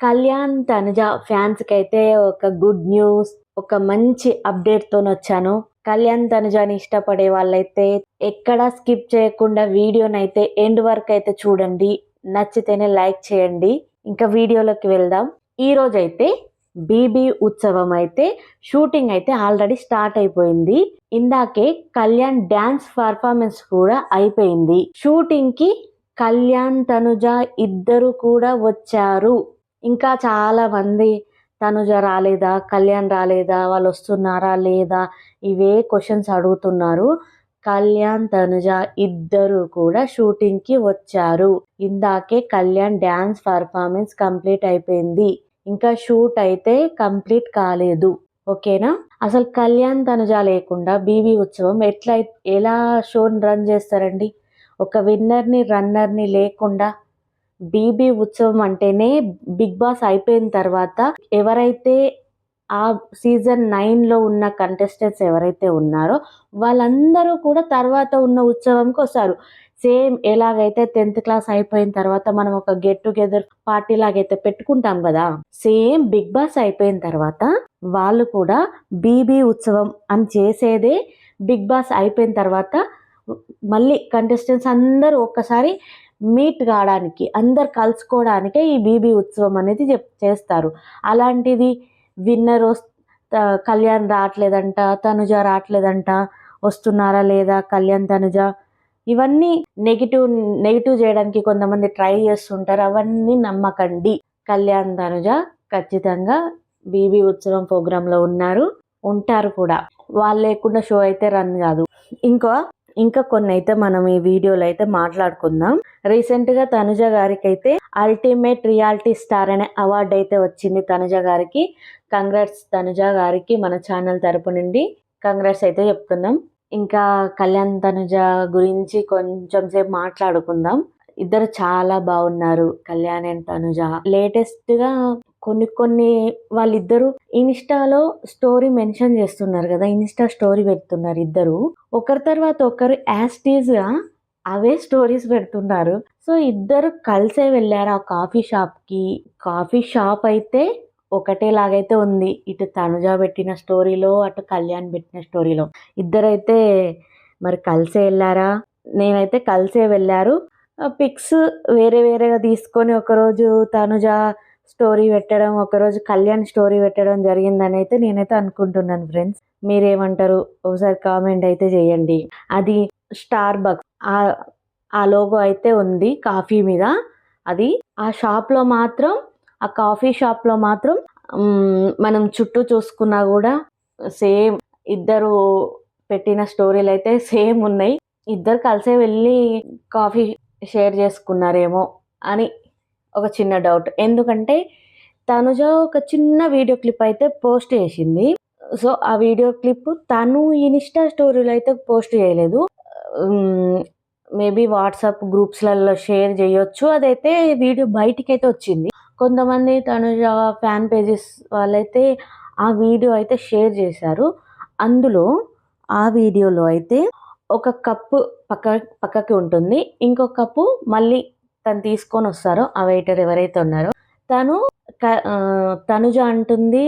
కళ్యాణ్ తనుజ ఫ్యాన్స్కి అయితే ఒక గుడ్ న్యూస్ ఒక మంచి అప్డేట్తో వచ్చాను కళ్యాణ్ తనుజాని ఇష్టపడే వాళ్ళైతే ఎక్కడా స్కిప్ చేయకుండా వీడియోనైతే ఎండ్ వరకు అయితే చూడండి. నచ్చితేనే లైక్ చేయండి. ఇంకా వీడియోలోకి వెళ్దాం. ఈ అయితే బీబీ ఉత్సవం అయితే షూటింగ్ అయితే ఆల్రెడీ స్టార్ట్ అయిపోయింది. ఇందాకే కళ్యాణ్ డ్యాన్స్ పర్ఫార్మెన్స్ కూడా అయిపోయింది. షూటింగ్కి కళ్యాణ్ తనుజ ఇద్దరు కూడా వచ్చారు. ఇంకా చాలామంది తనుజ రాలేదా కళ్యాణ్ రాలేదా వాళ్ళు వస్తున్నారా లేదా ఇవే క్వశ్చన్స్ అడుగుతున్నారు. కళ్యాణ్ తనుజ ఇద్దరు కూడా షూటింగ్కి వచ్చారు. ఇందాకే కళ్యాణ్ డ్యాన్స్ పర్ఫార్మెన్స్ కంప్లీట్ అయిపోయింది. ఇంకా షూట్ అయితే కంప్లీట్ కాలేదు. ఓకేనా? అసలు కళ్యాణ్ తనుజ లేకుండా బీబీ ఉత్సవం ఎట్లా ఎలా షోని రన్ చేస్తారండి? ఒక విన్నర్ని రన్నర్ని లేకుండా బీబీ ఉత్సవం అంటేనే బిగ్ బాస్ అయిపోయిన తర్వాత ఎవరైతే ఆ సీజన్ నైన్లో ఉన్న కంటెస్టెంట్స్ ఎవరైతే ఉన్నారో వాళ్ళందరూ కూడా తర్వాత ఉన్న ఉత్సవంకి వస్తారు. సేమ్ ఎలాగైతే టెన్త్ క్లాస్ అయిపోయిన తర్వాత మనం ఒక గెట్ టుగెదర్ పార్టీ లాగైతే పెట్టుకుంటాం కదా సేమ్ బిగ్ బాస్ అయిపోయిన తర్వాత వాళ్ళు కూడా బీబీ ఉత్సవం అని చేసేదే బిగ్ బాస్ అయిపోయిన తర్వాత మళ్ళీ కంటెస్టెంట్స్ అందరూ ఒక్కసారి మీట్ కావడానికి అందరు కలుసుకోవడానికే ఈ బీబీ ఉత్సవం అనేది చెప్ చేస్తారు. అలాంటిది విన్నర్ కళ్యాణ్ రావట్లేదంట తనుజ రావట్లేదంట వస్తున్నారా లేదా కళ్యాణ్ తనుజ? ఇవన్నీ నెగిటివ్ నెగిటివ్ చేయడానికి కొంతమంది ట్రై చేస్తుంటారు. అవన్నీ నమ్మకండి. కళ్యాణ్ తనుజ ఖచ్చితంగా బీబీ ఉత్సవం ప్రోగ్రాంలో ఉన్నారు. ఉంటారు కూడా. వాళ్ళు లేకుండా షో అయితే రన్ కాదు. ఇంకా ఇంకా కొన్ని అయితే మనం ఈ వీడియోలో అయితే మాట్లాడుకుందాం. రీసెంట్గా తనుజ గారికి అయితే అల్టిమేట్ రియాలిటీ స్టార్ అనే అవార్డు అయితే వచ్చింది తనుజ గారికి. కంగ్రాట్స్ తనుజ గారికి మన ఛానల్ తరపు నుండి. కంగ్రాట్స్ అయితే చెప్తున్నాం. ఇంకా కళ్యాణ్ తనుజ గురించి కొంచెం సేపు మాట్లాడుకుందాం. ఇద్దరు చాలా బాగున్నారు కళ్యాణ్ అండ్ తనుజ. లేటెస్ట్గా కొన్ని కొన్ని వాళ్ళిద్దరు ఇన్స్టాలో స్టోరీ మెన్షన్ చేస్తున్నారు కదా ఇన్స్టా స్టోరీ పెడుతున్నారు ఇద్దరు. ఒకరి తర్వాత ఒకరు యాస్టీజ్గా అవే స్టోరీస్ పెడుతున్నారు. సో ఇద్దరు కలిసే వెళ్ళారు ఆ కాఫీ షాప్కి కాఫీ షాప్ అయితే ఒకటేలాగైతే ఉంది. ఇటు తనుజ పెట్టిన స్టోరీలో అటు కళ్యాణ్ పెట్టిన స్టోరీలో. ఇద్దరైతే మరి కలిసే వెళ్ళారా? నేనైతే కలిసే వెళ్ళారు. పిక్స్ వేరే వేరేగా తీసుకొని ఒకరోజు తనుజ స్టోరీ పెట్టడం ఒకరోజు కళ్యాణ్ స్టోరీ పెట్టడం జరిగిందని అయితే నేనైతే అనుకుంటున్నాను ఫ్రెండ్స్. మీరేమంటారు? ఒకసారి కామెంట్ అయితే చేయండి. అది స్టార్ బక్స్ ఆ ఆ లోగో అయితే ఉంది కాఫీ మీద. అది ఆ షాప్లో మాత్రం ఆ కాఫీ షాప్లో మాత్రం మనం చుట్టూ చూసుకున్నా కూడా సేమ్ ఇద్దరు పెట్టిన స్టోరీలు అయితే సేమ్ ఉన్నాయి. ఇద్దరు కలిసే వెళ్ళి కాఫీ షేర్ చేసుకున్నారేమో అని ఒక చిన్న డౌట్ ఎందుకంటే తనుజ ఒక చిన్న వీడియో క్లిప్ అయితే పోస్ట్ చేసింది. సో ఆ వీడియో క్లిప్ తను ఇన్స్టా స్టోరీలో అయితే పోస్ట్ చేయలేదు. మేబీ వాట్సాప్ గ్రూప్స్లలో షేర్ చేయొచ్చు. అదైతే వీడియో బయటికి అయితే వచ్చింది. కొంతమంది తనుజ ఫ్యాన్ పేజెస్ వాళ్ళైతే ఆ వీడియో అయితే షేర్ చేశారు. అందులో ఆ వీడియోలో అయితే ఒక కప్పు పక్క పక్కకి ఉంటుంది. ఇంకో కప్పు మళ్ళీ తను తీసుకొని వస్తారో ఆ వెయిటర్ ఎవరైతే ఉన్నారో. తను తనుజ అంటుంది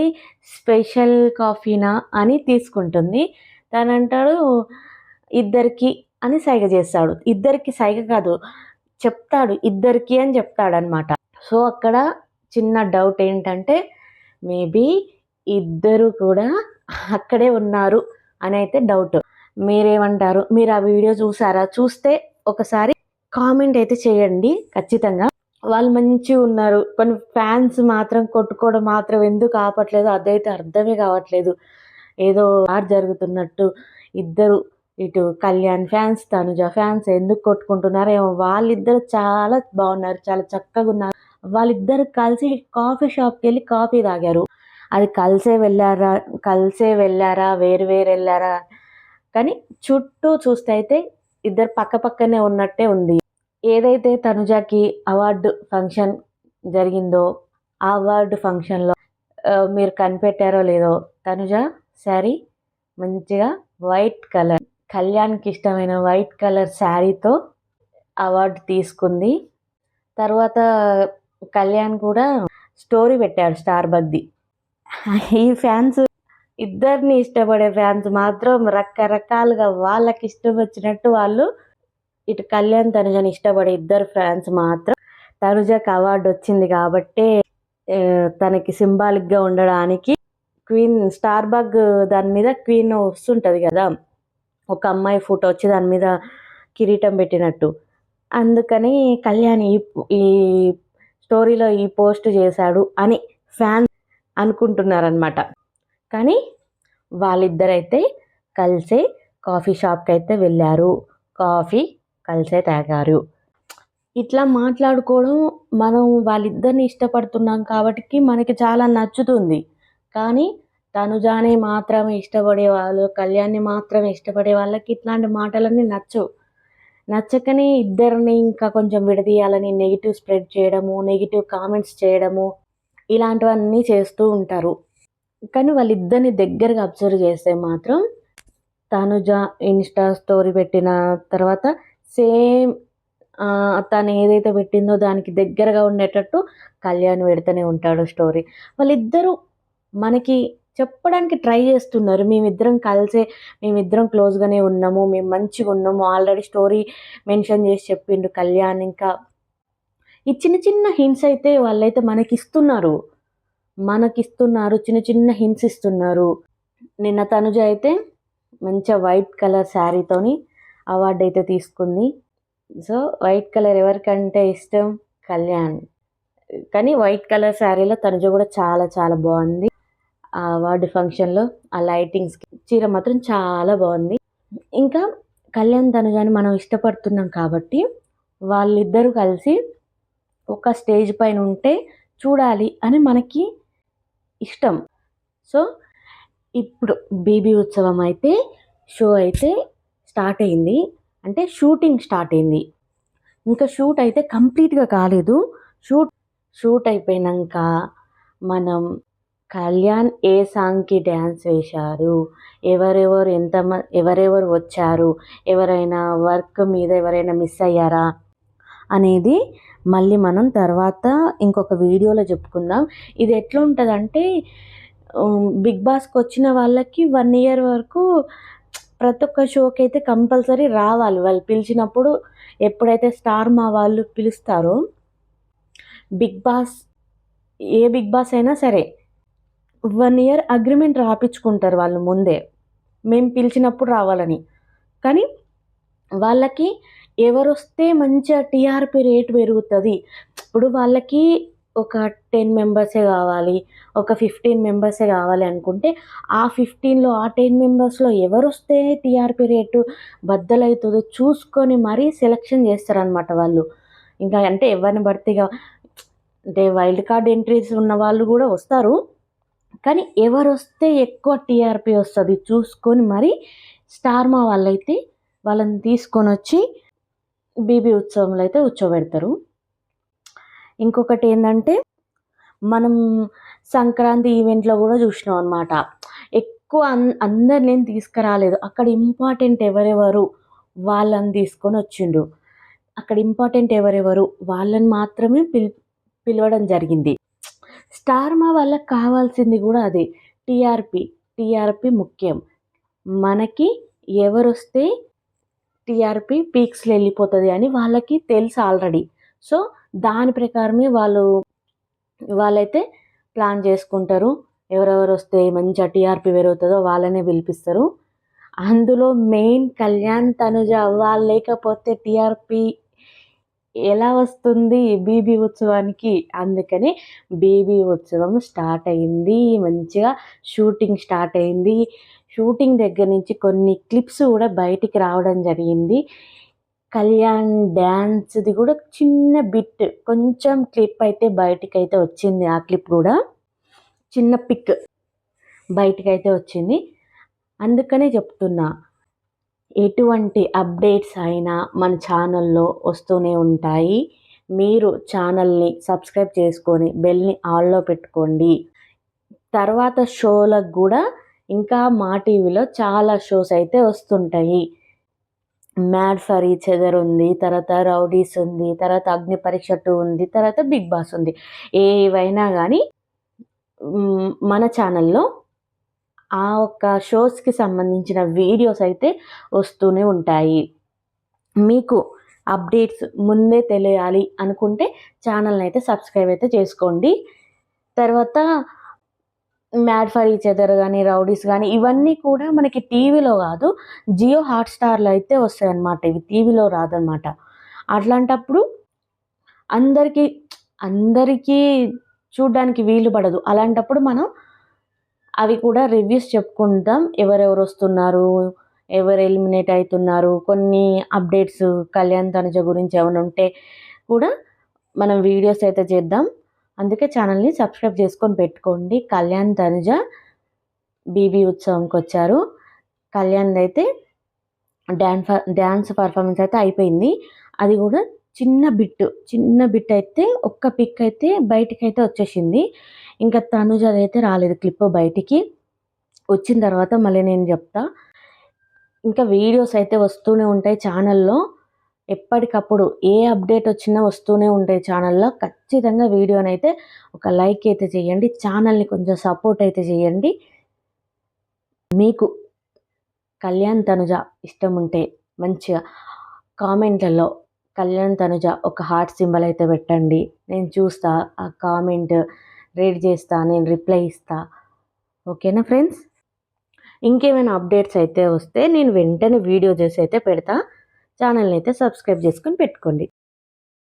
స్పెషల్ కాఫీనా? అని తీసుకుంటుంది. తను అంటాడు ఇద్దరికి అని సైగ చేస్తాడు. ఇద్దరికి సైగ కాదు చెప్తాడు ఇద్దరికి అని చెప్తాడు అనమాట సో అక్కడ చిన్న డౌట్ ఏంటంటే మేబీ ఇద్దరు కూడా అక్కడే ఉన్నారు అని అయితే డౌట్ మీరేమంటారు? మీరు ఆ వీడియో చూసారా? చూస్తే ఒకసారి కామెంట్ అయితే చేయండి ఖచ్చితంగా. వాళ్ళు మంచిగా ఉన్నారు. కొన్ని ఫ్యాన్స్ మాత్రం కొట్టుకోవడం మాత్రం ఎందుకు ఆపట్లేదు? అదైతే అర్థమే కావట్లేదు. ఏదో వార్ జరుగుతున్నట్టు ఇద్దరు ఇటు కళ్యాణ్ ఫ్యాన్స్ తనుజ ఫ్యాన్స్ ఎందుకు కొట్టుకుంటున్నారు ఏమో వాళ్ళిద్దరు చాలా బాగున్నారు చాలా చక్కగా ఉన్నారు. వాళ్ళిద్దరు కలిసి కాఫీ షాప్కి వెళ్ళి కాఫీ తాగారు. అది కలిసే వెళ్ళారా? కలిసే వెళ్ళారా? వేరు వేరు వెళ్ళారా? కానీ చుట్టూ చూస్తే అయితే ఇద్దరు పక్క పక్కనే ఉన్నట్టే ఉంది. ఏదైతే తనుజకి అవార్డు ఫంక్షన్ జరిగిందో ఆ అవార్డు ఫంక్షన్లో మీరు కనిపెట్టారో లేదో తనుజ శారీ మంచిగా వైట్ కలర్ కళ్యాణ్కి ఇష్టమైన వైట్ కలర్ శారీతో అవార్డు తీసుకుంది. తర్వాత కళ్యాణ్ కూడా స్టోరీ పెట్టాడు స్టార్ బగ్ది. ఈ ఫ్యాన్స్ ఇద్దరిని ఇష్టపడే ఫ్యాన్స్ మాత్రం రకరకాలుగా వాళ్ళకి ఇష్టం వచ్చినట్టు వాళ్ళు ఇటు కళ్యాణ్ తనుజని ఇష్టపడే ఇద్దరు ఫ్యాన్స్ మాత్రం తనుజకు అవార్డు వచ్చింది కాబట్టే తనకి సింబాలిక్గా ఉండడానికి క్వీన్ స్టార్ బగ్ దాని మీద క్వీన్ వస్తుంటుంది కదా. ఒక అమ్మాయి ఫోటో వచ్చి దాని మీద కిరీటం పెట్టినట్టు. అందుకని కళ్యాణ్ ఈ ఈ స్టోరీలో ఈ పోస్ట్ చేశాడు అని ఫ్యాన్ అనుకుంటున్నారనమాట కానీ వాళ్ళిద్దరైతే కలిసే కాఫీ షాప్కి అయితే వెళ్ళారు. కాఫీ కలిసే తాగారు. ఇట్లా మాట్లాడుకోవడం మనం వాళ్ళిద్దరిని ఇష్టపడుతున్నాం కాబట్టి మనకి చాలా నచ్చుతుంది. కానీ తనుజాని మాత్రమే ఇష్టపడే వాళ్ళు కళ్యాణ్ని మాత్రమే ఇష్టపడే వాళ్ళకి ఇట్లాంటి మాటలన్నీ నచ్చవు. నచ్చకనే ఇద్దరిని ఇంకా కొంచెం విడదీయాలని నెగిటివ్ స్ప్రెడ్ చేయడము నెగిటివ్ కామెంట్స్ చేయడము ఇలాంటివన్నీ చేస్తూ ఉంటారు. కానీ వాళ్ళిద్దరిని దగ్గరగా అబ్జర్వ్ చేస్తే మాత్రం తనుజ ఇన్స్టా స్టోరీ పెట్టిన తర్వాత సేమ్ తను ఏదైతే పెట్టిందో దానికి దగ్గరగా ఉండేటట్టు కళ్యాణ్ పెడుతూనే ఉంటాడు స్టోరీ. వాళ్ళిద్దరూ మనకి చెప్పడానికి ట్రై చేస్తున్నారు. మేమిద్దరం కలిసే మేమిద్దరం క్లోజ్గానే ఉన్నాము మేము మంచిగా ఉన్నాము. ఆల్రెడీ స్టోరీ మెన్షన్ చేసి చెప్పిండు కళ్యాణ్. ఇంకా ఈ చిన్న చిన్న హింట్స్ అయితే వాళ్ళైతే మనకి ఇస్తున్నారు. మనకి ఇస్తున్నారు చిన్న చిన్న హింట్స్ ఇస్తున్నారు. నిన్న తనుజ అయితే మంచిగా వైట్ కలర్ శారీతోని అవార్డు అయితే తీసుకుంది. సో వైట్ కలర్ ఎవరికంటే ఇష్టం? కళ్యాణ్. కానీ వైట్ కలర్ శారీలో తనుజ కూడా చాలా చాలా బాగుంది. ఆ అవార్డు ఫంక్షన్లో ఆ లైటింగ్స్కి చీర మాత్రం చాలా బాగుంది. ఇంకా కళ్యాణ్ తనుజాని మనం ఇష్టపడుతున్నాం కాబట్టి వాళ్ళిద్దరూ కలిసి ఒక స్టేజ్ పైన ఉంటే చూడాలి అని మనకి ఇష్టం. సో ఇప్పుడు బేబీ ఉత్సవం అయితే షో అయితే స్టార్ట్ అయింది. అంటే షూటింగ్ స్టార్ట్ అయింది. ఇంకా షూట్ అయితే కంప్లీట్గా కాలేదు. షూట్ షూట్ అయిపోయినాక మనం కళ్యాణ్ ఏ సాంగ్కి డ్యాన్స్ వేశారు? ఎవరెవరు ఎంత ఎవరెవరు వచ్చారు? ఎవరైనా వర్క్ మీద ఎవరైనా మిస్ అయ్యారా? అనేది మళ్ళీ మనం తర్వాత ఇంకొక వీడియోలో చెప్పుకుందాం. ఇది ఎట్లా ఉంటుందంటే బిగ్ బాస్కి వచ్చిన వాళ్ళకి వన్ ఇయర్ వరకు ప్రతి ఒక్క షోకి అయితే కంపల్సరీ రావాలి. వాళ్ళు పిలిచినప్పుడు ఎప్పుడైతే స్టార్ మా వాళ్ళు పిలుస్తారో బిగ్ బాస్ ఏ బిగ్ బాస్ అయినా సరే వన్ ఇయర్ అగ్రిమెంట్ రాపించుకుంటారు వాళ్ళు ముందే. మేము పిలిచినప్పుడు రావాలని. కానీ వాళ్ళకి ఎవరు వస్తే మంచిగా టీఆర్పీ రేట్ పెరుగుతుంది. ఇప్పుడు వాళ్ళకి ఒక టెన్ మెంబర్సే కావాలి ఒక ఫిఫ్టీన్ మెంబర్సే కావాలి అనుకుంటే ఆ ఫిఫ్టీన్లో ఆ టెన్ మెంబర్స్లో ఎవరు వస్తే టీఆర్పీ రేటు బద్దలవుతుందో చూసుకొని మరీ సెలెక్షన్ చేస్తారనమాట వాళ్ళు. ఇంకా అంటే ఎవరిని భర్తీగా అంటే వైల్డ్ కార్డ్ ఎంట్రీస్ ఉన్న వాళ్ళు కూడా వస్తారు. కానీ ఎవరు వస్తే ఎక్కువ టీఆర్పీ వస్తుంది చూసుకొని మరి స్టార్ మా వాళ్ళైతే వాళ్ళని తీసుకొని వచ్చి బీబీ ఉత్సవంలో అయితే కూర్చోబెడతారు ఇంకొకటి ఏంటంటే మనం సంక్రాంతి ఈవెంట్లో కూడా చూసినాం అనమాట ఎక్కువ అన్ అందరిని ఏం తీసుకురాలేదు. అక్కడ ఇంపార్టెంట్ ఎవరెవరు వాళ్ళని తీసుకొని వచ్చిండు అక్కడ ఇంపార్టెంట్ ఎవరెవరు వాళ్ళని మాత్రమే పిల్ పిలవడం జరిగింది. స్టార్ మా వాళ్ళకి కావాల్సింది కూడా అదే. టీఆర్పి టీఆర్పి ముఖ్యం. మనకి ఎవరు వస్తే టీఆర్పీ పీక్స్లో వెళ్ళిపోతుంది అని వాళ్ళకి తెలుసు ఆల్రెడీ సో దాని ప్రకారమే వాళ్ళు వాళ్ళైతే ప్లాన్ చేసుకుంటారు. ఎవరెవరు వస్తే మంచిగా టీఆర్పీ పెరుగుతుందో వాళ్ళనే పిలిపిస్తారు. అందులో మెయిన్ కళ్యాణ్ తనుజ వాళ్ళు లేకపోతే టీఆర్పీ ఎలా వస్తుంది బీబీ ఉత్సవానికి? అందుకని బీబీ ఉత్సవం స్టార్ట్ అయింది. మంచిగా షూటింగ్ స్టార్ట్ అయింది. షూటింగ్ దగ్గర నుంచి కొన్ని క్లిప్స్ కూడా బయటికి రావడం జరిగింది. కళ్యాణ్ డ్యాన్స్ది కూడా చిన్న బిట్ కొంచెం క్లిప్ అయితే బయటికి అయితే వచ్చింది. ఆ క్లిప్ కూడా చిన్న పిక్ బయటికి అయితే వచ్చింది. అందుకనే చెప్తున్నా ఎటువంటి అప్డేట్స్ అయినా మన ఛానల్లో వస్తూనే ఉంటాయి. మీరు ఛానల్ని సబ్స్క్రైబ్ చేసుకొని బెల్ని ఆల్లో పెట్టుకోండి. తర్వాత షోలకు కూడా ఇంకా మా టీవీలో చాలా షోస్ అయితే వస్తుంటాయి. మ్యాడ్ ఫర్ ఈచ్ అదర్ ఉంది తర్వాత రౌడీస్ ఉంది తర్వాత అగ్ని పరీక్ష టూ ఉంది తర్వాత బిగ్ బాస్ ఉంది. ఏవైనా కానీ మన ఛానల్లో ఆ ఒక్క షోస్కి సంబంధించిన వీడియోస్ అయితే వస్తూనే ఉంటాయి. మీకు అప్డేట్స్ ముందే తెలియాలి అనుకుంటే ఛానల్ని అయితే సబ్స్క్రైబ్ అయితే చేసుకోండి. తర్వాత మ్యాడ్ ఫర్ ఈచ్ అదర్ కానీ రౌడీస్ కానీ ఇవన్నీ కూడా మనకి టీవీలో కాదు జియో హాట్స్టార్లో అయితే వస్తాయి అన్నమాట ఇవి టీవీలో రాదనమాట అట్లాంటప్పుడు అందరికీ అందరికీ చూడడానికి వీలు పడదు. అలాంటప్పుడు మనం అవి కూడా రివ్యూస్ చెప్పుకుంటాం. ఎవరెవరు వస్తున్నారు ఎవరు ఎలిమినేట్ అవుతున్నారు కొన్ని అప్డేట్స్ కళ్యాణ్ తనుజ గురించి ఏమైనా ఉంటే కూడా మనం వీడియోస్ అయితే చేద్దాం. అందుకే ఛానల్ని సబ్స్క్రైబ్ చేసుకొని పెట్టుకోండి. కళ్యాణ్ తనుజ బీబీ ఉత్సవంకి వచ్చారు. కళ్యాణ్ అయితే డ్యాన్స్ డ్యాన్స్ పర్ఫార్మెన్స్ అయితే అయిపోయింది. అది కూడా చిన్న బిట్ చిన్న బిట్ అయితే ఒక్క పిక్ అయితే బయటికి అయితే వచ్చేసింది. ఇంకా తనుజ అయితే రాలేదు క్లిప్ బయటికి. వచ్చిన తర్వాత మళ్ళీ నేను చెప్తా. ఇంకా వీడియోస్ అయితే వస్తూనే ఉంటాయి ఛానల్లో. ఎప్పటికప్పుడు ఏ అప్డేట్ వచ్చినా వస్తూనే ఉంటాయి ఛానల్లో. ఖచ్చితంగా వీడియోని అయితే ఒక లైక్ అయితే చేయండి. ఛానల్ని కొంచెం సపోర్ట్ అయితే చేయండి. మీకు కళ్యాణ్ తనుజ ఇష్టం ఉంటే మంచిగా కామెంట్లలో కళ్యాణ్ తనుజ ఒక హార్ట్ సింబల్ అయితే పెట్టండి. నేను చూస్తా ఆ కామెంట్ రీడ్ చేస్తా నేను రిప్లై ఇస్తా. ఓకేనా ఫ్రెండ్స్? ఇంకేమైనా అప్డేట్స్ అయితే వస్తే నేను వెంటనే వీడియో చేసి అయితే పెడతా. ఛానల్ని అయితే సబ్స్క్రైబ్ చేసుకొని పెట్టుకోండి.